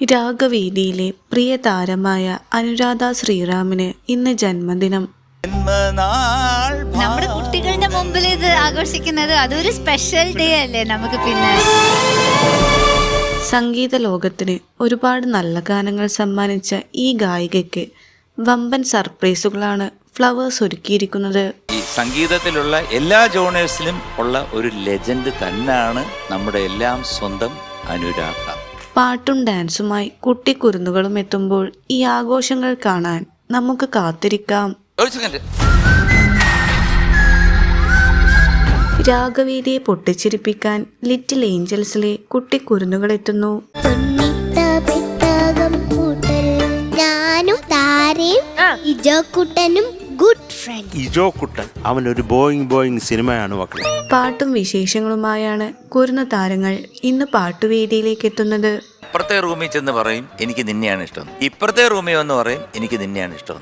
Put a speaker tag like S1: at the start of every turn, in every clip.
S1: രാഗവേദിയിലെ പ്രിയ താരമായ അനുരാധ ശ്രീറാമിന് ഇന്ന് ജന്മദിനം.
S2: നമ്മുടെ കുട്ടികളുടെ മുമ്പിൽ ഇത് ആഘോഷിക്കുന്നത് അതൊരു സ്പെഷ്യൽ ഡേ അല്ലേ നമുക്ക് പിന്നെ?
S1: സംഗീത ലോകത്തിന് ഒരുപാട് നല്ല ഗാനങ്ങൾ സമ്മാനിച്ച ഈ ഗായികയ്ക്ക് വമ്പൻ സർപ്രൈസുകളാണ് ഫ്ലവേഴ്സ് ഒരുക്കിയിരിക്കുന്നത്.
S3: ഈ സംഗീതത്തിലുള്ള എല്ലാ ജോണേഴ്സിലും ഉള്ള ഒരു ലെജൻഡ് തന്നെയാണ് നമ്മുടെ എല്ലാം സ്വന്തം അനുരാധ.
S1: പാട്ടും ഡാൻസുമായി കുട്ടിക്കുരുന്നുകളും എത്തുമ്പോൾ ഈ ആഘോഷങ്ങൾ കാണാൻ നമുക്ക് കാത്തിരിക്കാം. രാഗവേദിയെ പൊട്ടിച്ചിരിപ്പിക്കാൻ ലിറ്റിൽ ഏഞ്ചൽസിലെ കുട്ടിക്കുരുന്നുകൾ എത്തുന്നു.
S4: ഞാനും താരയും ഇജോക്കുട്ടനും ഗുഡ് ഫ്രണ്ട്
S5: ഇജോ കുട്ടൻ അവൻ ഒരു ബോയിങ് ബോയിങ് സിനിമയാണ് മക്കളെ
S1: പാട്ടും വിശേഷങ്ങളുമായാണ് കുറുന്ന താരങ്ങൾ ഇന്ന് പാട്ടുവേദിയിലേക്ക് എത്തുന്നത്.
S3: ഇപ്പുറത്തെ റൂമിൽ ചെന്ന് പറയും എനിക്ക് നിന്നെയാണ് ഇഷ്ടം. ഇപ്പുറത്തെ റൂമിൽ വന്ന് പറയും എനിക്ക് നിന്നെയാണ് ഇഷ്ടം.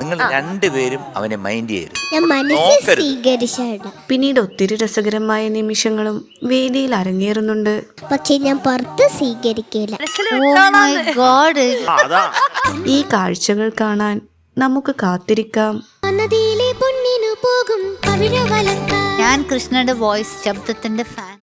S3: നിങ്ങൾ രണ്ടുപേരും അവനെ മൈൻഡ് ചെയ്യരുത്.
S4: ഞാൻ മനസ്സിൽ
S3: നോക്കരുത്.
S4: സ്വീകരിച്ചാണ്
S1: പിന്നീട് ഒത്തിരി രസകരമായ നിമിഷങ്ങളും വേദിയിൽ അരങ്ങേറുന്നുണ്ട്.
S4: പക്ഷേ ഞാൻ പുറത്ത് സ്വീകരിക്കില്ല
S2: ഓ മൈ ഗോഡ്
S5: അതാ.
S1: ഈ കാഴ്ചകൾ കാണാൻ നമുക്ക് കാത്തിരിക്കാം.
S2: ഞാൻ കൃഷ്ണന്റെ വോയിസ് ശബ്ദത്തിന്റെ ഫാൻ